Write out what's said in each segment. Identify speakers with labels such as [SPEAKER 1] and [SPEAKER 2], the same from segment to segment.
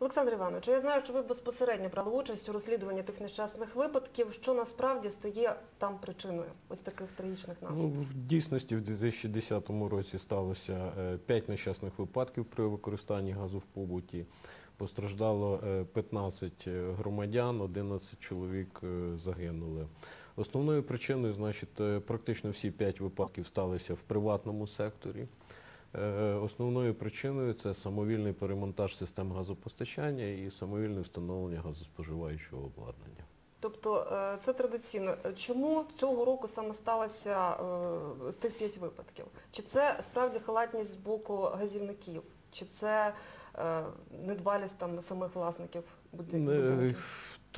[SPEAKER 1] Олександр Іванович, я знаю, що ви безпосередньо брали участь у розслідуванні тих нещасних випадків. Що насправді стає там причиною ось таких трагічних
[SPEAKER 2] Ну,
[SPEAKER 1] наслідків?
[SPEAKER 2] в дійсності в 2010 році сталося 5 нещасних випадків при використанні газу в побуті. Постраждало е, 15 громадян, 11 чоловік е, загинули. Основною причиною, значить, е, практично всі 5 випадків сталися в приватному секторі. Е, Основною причиною це самовільний перемонтаж систем газопостачання і самовільне встановлення газоспоживаючого обладнання.
[SPEAKER 1] Тобто е, це традиційно. Чому цього року саме сталося е, з тих п'ять випадків? Чи це справді халатність з боку газівників? Чи це недбалість там самих власників будинків?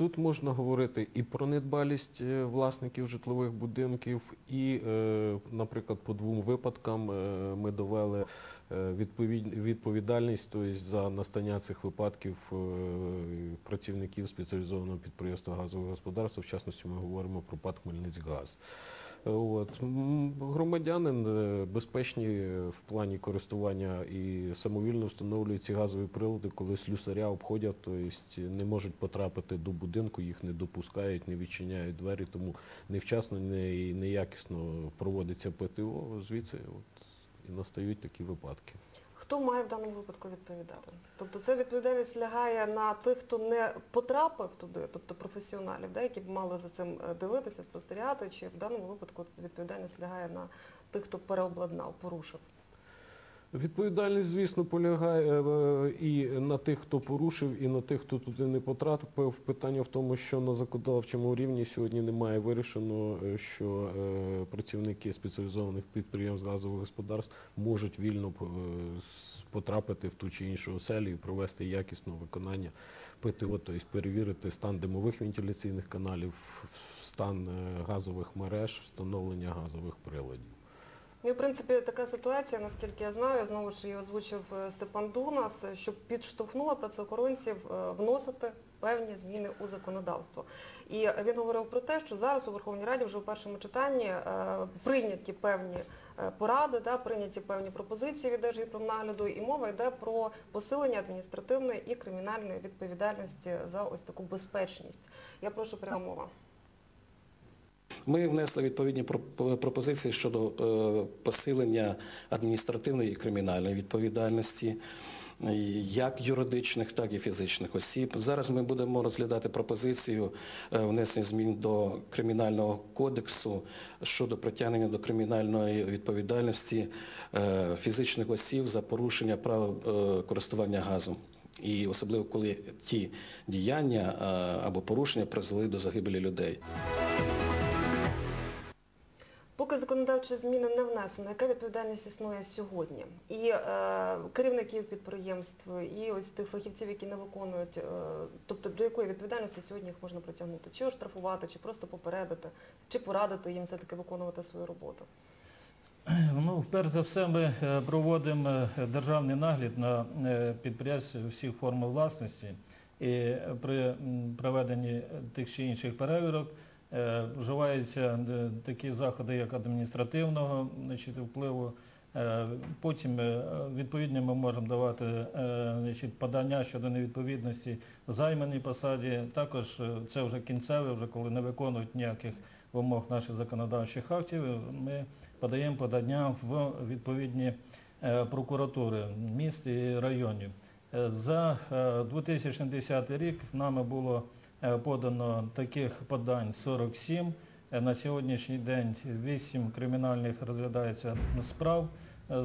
[SPEAKER 2] Тут можна говорити і про недбалість е, власників житлових будинків, і, е, наприклад, по двом випадкам е, ми довели відповідальність тобто за настання цих випадків працівників спеціалізованого підприємства газового господарства. В частності ми говоримо про ПАД Хмельницькгаз. От. Громадянин е, безпечні в плані користування і самовільно встановлюють ці газові прилади, коли слюсаря обходять, тобто не можуть потрапити до будинку, їх не допускають, не відчиняють двері, тому невчасно не, і неякісно проводиться ПТО, звідси от, і настають такі випадки.
[SPEAKER 1] Хто має в даному випадку відповідати? Тобто ця відповідальність лягає на тих, хто не потрапив туди, тобто професіоналів, да, які б мали за цим е, дивитися, спостерігати, чи в даному випадку відповідальність лягає на тих, хто переобладнав, порушив.
[SPEAKER 2] Відповідальність, звісно, полягає е, і на тих, хто порушив, і на тих, хто туди не потрапив. Питання в тому, що на законодавчому рівні сьогодні немає вирішено, е, що е, працівники спеціалізованих підприємств газових господарств можуть вільно е, потрапити в ту чи іншу оселю і провести якісне виконання ПТО, тобто перевірити стан димових вентиляційних каналів, стан е, газових мереж, встановлення газових приладів.
[SPEAKER 1] Ну, і, в принципі, така ситуація, наскільки я знаю, знову ж її озвучив е, Степан Дурнас, е, що підштовхнула працеохоронців е, вносити певні зміни у законодавство. І він говорив про те, що зараз у Верховній Раді вже у першому читанні прийняті певні поради, да, прийняті певні пропозиції від Держгідпромнагляду, і мова йде про посилення адміністративної і кримінальної відповідальності за ось таку безпечність. Я прошу пряма мова.
[SPEAKER 3] Ми внесли відповідні пропозиції щодо е, посилення адміністративної і кримінальної відповідальності як юридичних, так і фізичних осіб. Зараз ми будемо розглядати пропозицію е, внесення змін до Кримінального кодексу щодо притягнення до кримінальної відповідальності е, фізичних осіб за порушення правил користування газом. І особливо коли ті діяння або порушення призвели до загибелі людей.
[SPEAKER 1] Поки законодавчі зміни не внесено, яка відповідальність існує сьогодні? І е, керівників підприємств, і ось тих фахівців, які не виконують, е, тобто до якої відповідальності сьогодні їх можна притягнути? Чи оштрафувати, чи просто попередити, чи порадити їм все-таки виконувати свою роботу?
[SPEAKER 4] Ну, перш за все, ми е, проводимо е, державний нагляд на е, підприємства всіх форм власності. І при проведенні тих чи інших перевірок вживаються е, такі заходи, як адміністративного впливу. Е, Потім е, відповідно ми можемо давати е, подання щодо невідповідності займаній посаді. Також е, це вже кінцеве, вже коли не виконують ніяких вимог наших законодавчих актів, ми подаємо подання в відповідні е, прокуратури міст і районів. Е, За е, 2010 рік нами було е, подано таких подань 47. Е, На сьогоднішній день 8 кримінальних розглядається справ е,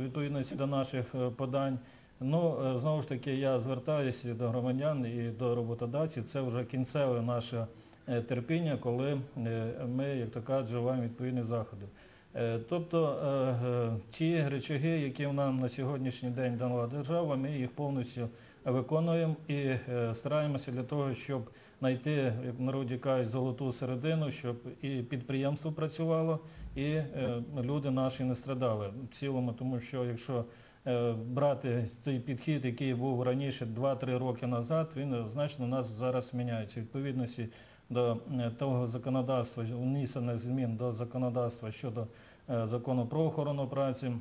[SPEAKER 4] відповідності до наших е, подань. Ну, е, знову ж таки, я звертаюся до громадян і до роботодавців. Це вже кінцеве наше е, терпіння, коли е, ми, як то кажуть, вживаємо відповідні заходи. Е, Тобто е, е, ті речаги, які нам на сьогоднішній день дала держава, ми їх повністю виконуємо і е, стараємося для того, щоб знайти, як народі кажуть, золоту середину, щоб і підприємство працювало, і е, люди наші не страдали в цілому, тому що якщо е, брати цей підхід, який був раніше 2-3 роки назад, він значно у нас зараз міняється. Відповідності до того законодавства, внесених змін до законодавства щодо закону про охорону праці,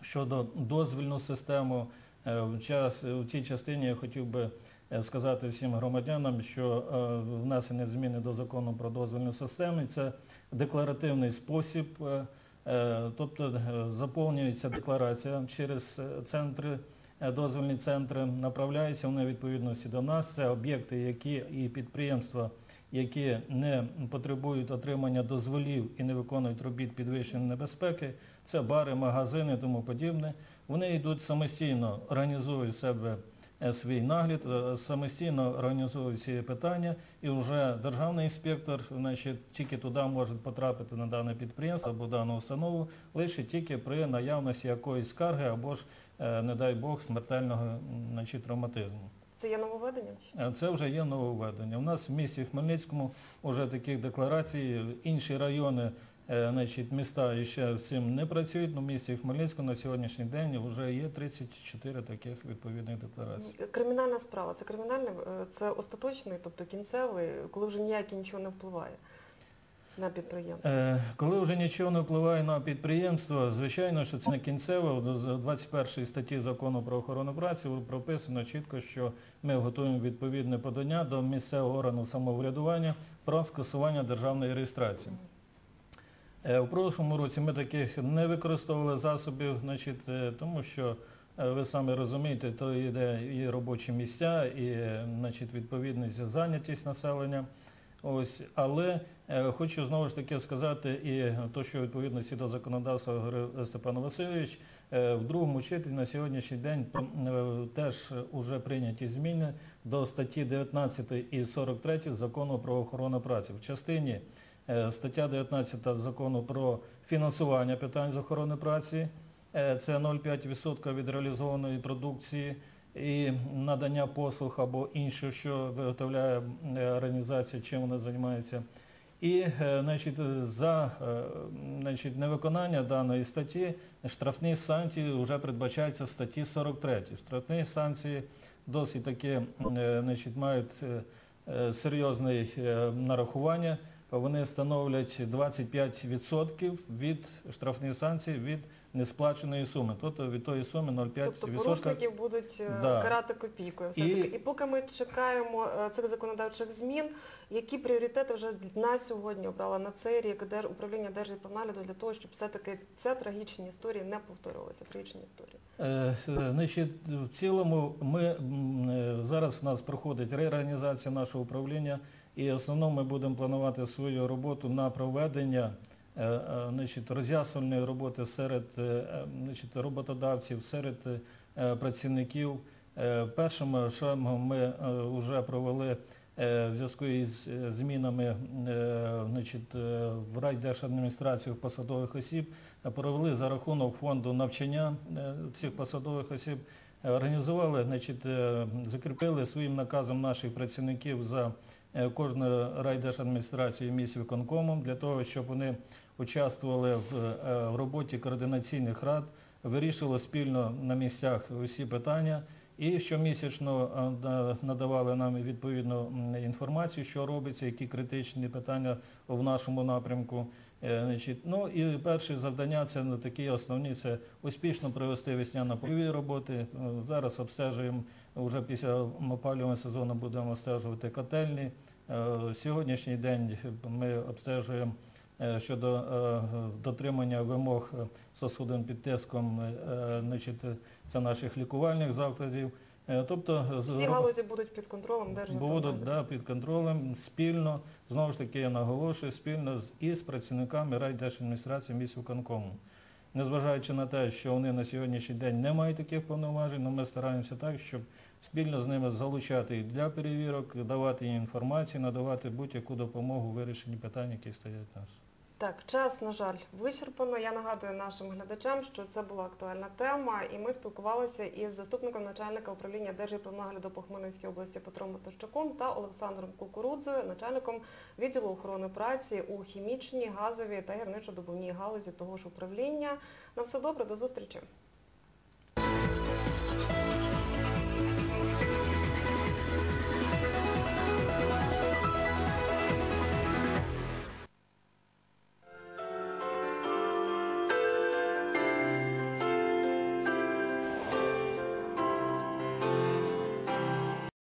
[SPEAKER 4] щодо дозвільну систему, В, час, в цій частині я хотів би е, сказати всім громадянам, що е, внесення зміни до закону про дозвільну систему – це декларативний спосіб, е, е, тобто е, заповнюється декларація через е, центри, е, дозвільні центри, направляються вони відповідності до нас. Це об'єкти, які і підприємства, які не потребують отримання дозволів і не виконують робіт підвищеної небезпеки, це бари, магазини тому подібне. Вони йдуть самостійно, організують себе свій нагляд, е, самостійно організують ці питання, і вже державний інспектор значить, тільки туди може потрапити на дане підприємство або дану установу, лише тільки при наявності якоїсь скарги або ж, е, не дай Бог, смертельного значить, травматизму.
[SPEAKER 1] Це є нововведення?
[SPEAKER 4] Е, Це вже є нововведення. У нас в місті Хмельницькому вже таких декларацій, інші райони, е, значить, міста ще з цим не працюють, але в місті Хмельницькому на сьогоднішній день вже є 34 таких відповідних декларацій.
[SPEAKER 1] Кримінальна справа це кримінальний, е, це остаточний, тобто кінцевий, коли вже ніяке нічого не впливає на підприємство.
[SPEAKER 4] Е, Коли вже нічого не впливає на підприємство, звичайно, що це не кінцево. З 21 статті закону про охорону праці прописано чітко, що ми готуємо відповідне подання до місцевого органу самоврядування про скасування державної реєстрації. Е, У прошлому році ми таких не використовували засобів, значить, е, тому що е, ви самі розумієте, то йде і робочі місця, і значить, відповідність зайнятість населення. Ось, але хочу знову ж таки сказати і то, що відповідності до законодавства говорив Степан Васильович, в другому читанні на сьогоднішній день теж вже прийняті зміни до статті 19 і 43 закону про охорону праці. В частині стаття 19 закону про фінансування питань з охорони праці, е, це 0,5% від реалізованої продукції і надання послуг або інше, що виготовляє е, організація, чим вона займається. І е, значить, за е, значить, невиконання даної статті штрафні санкції вже передбачаються в статті 43. Штрафні санкції досить таки е, значить, мають е, е, серйозне е, нарахування. Вони становлять 25% від штрафних санкцій від несплаченої суми, тобто від тої суми 0,5%.
[SPEAKER 1] Тобто порушників будуть е,
[SPEAKER 4] Да.
[SPEAKER 1] карати копійкою.
[SPEAKER 4] І-.
[SPEAKER 1] І... поки ми чекаємо е, цих законодавчих змін, які пріоритети вже на сьогодні обрала на цей рік Дер- управління Держгеопронагляду для того, щоб все-таки ці трагічні історії не повторювалися, трагічні історії?
[SPEAKER 4] Е, е, Значить, в цілому ми зараз у нас проходить реорганізація нашого управління і в основному ми будемо планувати свою роботу на проведення е, е, значить, роботи серед е, роботодавців, серед працівників. Першим шагом ми вже провели в зв'язку із змінами в райдержадміністраціях посадових осіб провели за рахунок фонду навчання цих посадових осіб, організували, закріпили своїм наказом наших працівників за е, райдержадміністрації райдержадміністрацією місць виконкомом для того, щоб вони участвували в, е, роботі координаційних рад, вирішували спільно на місцях усі питання і щомісячно е, надавали нам відповідну інформацію, що робиться, які критичні питання в нашому напрямку. Е, ну і перше завдання це такі основні, це успішно провести весняно-польові роботи. Е, Зараз обстежуємо, вже після опалювального сезону будемо обстежувати котельні. Е, Сьогоднішній день ми обстежуємо щодо дотримання вимог сосудин під тиском, це наших лікувальних закладів. Е, Тобто
[SPEAKER 1] Всі галузі будуть під контролем Держгеопронагляду.
[SPEAKER 4] будуть да, під контролем спільно, знову ж таки я наголошую, спільно з, із працівниками райдержадміністрації міського виконкому. Незважаючи на те, що вони на сьогоднішній день не мають таких повноважень, але ми стараємося так, щоб спільно з ними залучати їх для перевірок, давати їм інформацію, надавати будь-яку допомогу у вирішенні питань, які стоять у нас.
[SPEAKER 1] Так, час, на жаль, вичерпано. Я нагадую нашим глядачам, що це була актуальна тема, і ми спілкувалися із заступником начальника управління Держгеопронагляду по Хмельницькій області Петром Матощуком та Олександром Кукурудзою, начальником відділу охорони праці у хімічній, газовій та гірничо-добувній галузі того ж управління. На все добре, до зустрічі.